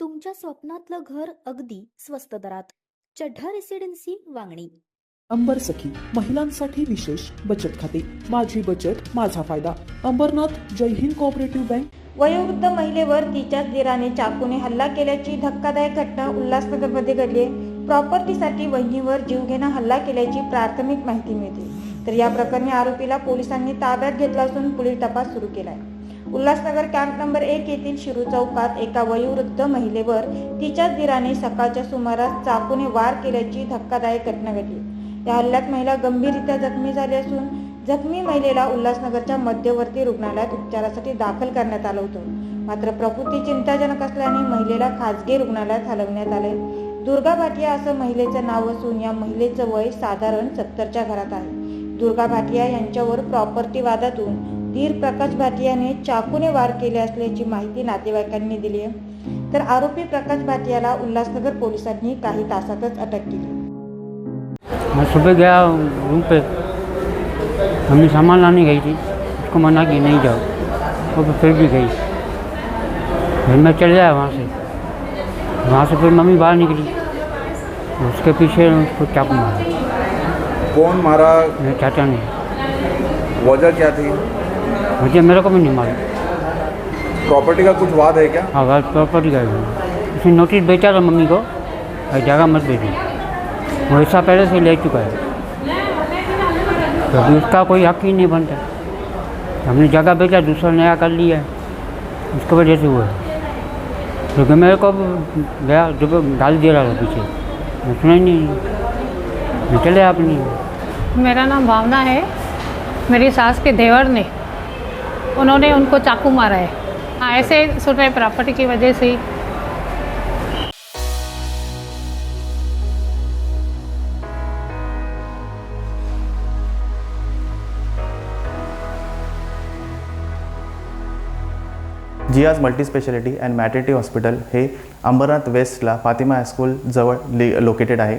तुमच्या स्वप्नातलं घर अगदी स्वस्त दरात. चढ्ढा रेसिडेन्सी वांगणी. अंबर सखी महिलांसाठी विशेष बचत खाते. माझी बचत माझा फायदा. Ambernath Jai Hind cooperative bank. वयोवृद्ध महिलेवर तिच्याच दिराने चाकूने हल्ला केल्याची धक्कादायक घटना उल्हासनगरमध्ये घडली आहे. प्रॉपर्टीसाठी वहिनीवर जीवघेणा हल्ला केल्याची प्राथमिक माहिती मिळते. तर या प्रकरणी आरोपीला पोलिसांनी ताब्यात घेतला असून पुढील तपास सुरू केलाय. उल्हासनगर कॅम्प नंबर एक येथील शिरू चौकात एका वयोवृद्ध महिलेवर तिच्याच दिराने सकाळच्या सुमारास चाकूने वार केल्याची धक्कादायक घटना घडली. या हल्ल्यात महिला गंभीररित्या जखमी झाली असून जखमी महिलेला उल्हासनगरच्या मध्यवर्ती रुग्णालयात उपचारासाठी दाखल करण्यात आलं होतं. मात्र प्रकृती चिंताजनक असल्याने महिलेला खाजगी रुग्णालयात हलवण्यात आले दुर्गा भाटिया असं महिलेचं नाव असून या महिलेचं वय साधारण सत्तरच्या घरात आहे. दुर्गा भाटिया यांच्यावर प्रॉपर्टी वादातून धीर प्रकाश भाटियाने चाकूने वार केले असल्याची माहिती नातेवाईकांनी दिली. आहे तर आरोपी प्रकाश भाटियाला उल्हासनगर पोलिसांनी काही तासातच अटक केली. मैं सुबह गया रूम पे मम्मी सामान लाने गई थी उसको मना कि नहीं जाओ वो तो फिर भी गई. फिर मैं चल गया वहाँ से. वहाँ से फिर मम्मी बाहर निकली. उसके पीछे उसको चाकू मारा. कौन मारा? मेरे चाचा ने। वजह क्या थी? मुझे मेरे को भी नहीं मारा प्रॉपर्टी का कुछ वाद है क्या? आवाज़ प्रॉपर्टी का उसने नोटिस बेचा था मम्मी को भाई जगह मत बेची वो ऐसा पहले से ले चुका है। तो अभी उसका कोई हक ही नहीं बनता। हमने जगह बेचा दूसरा नया कर लिया। है उसकी वजह से हुआ। है क्योंकि मेरे को गया जब डाल दे रहा था पीछे। सुना ही नहीं चले अपनी मेरा नाम भावना है। मेरी सास के देवर ने उन्होंने उनको चाकू मारा है। हाँ ऐसे सुन रहे प्रॉपर्टी की वजह से ही। जियाज मल्टीस्पेशालिटी अँड मॅटर्निटी हॉस्पिटल हे अंबरनाथ वेस्टला फातिमा हायस्कूल जवळ लि लोकेटेड आहे.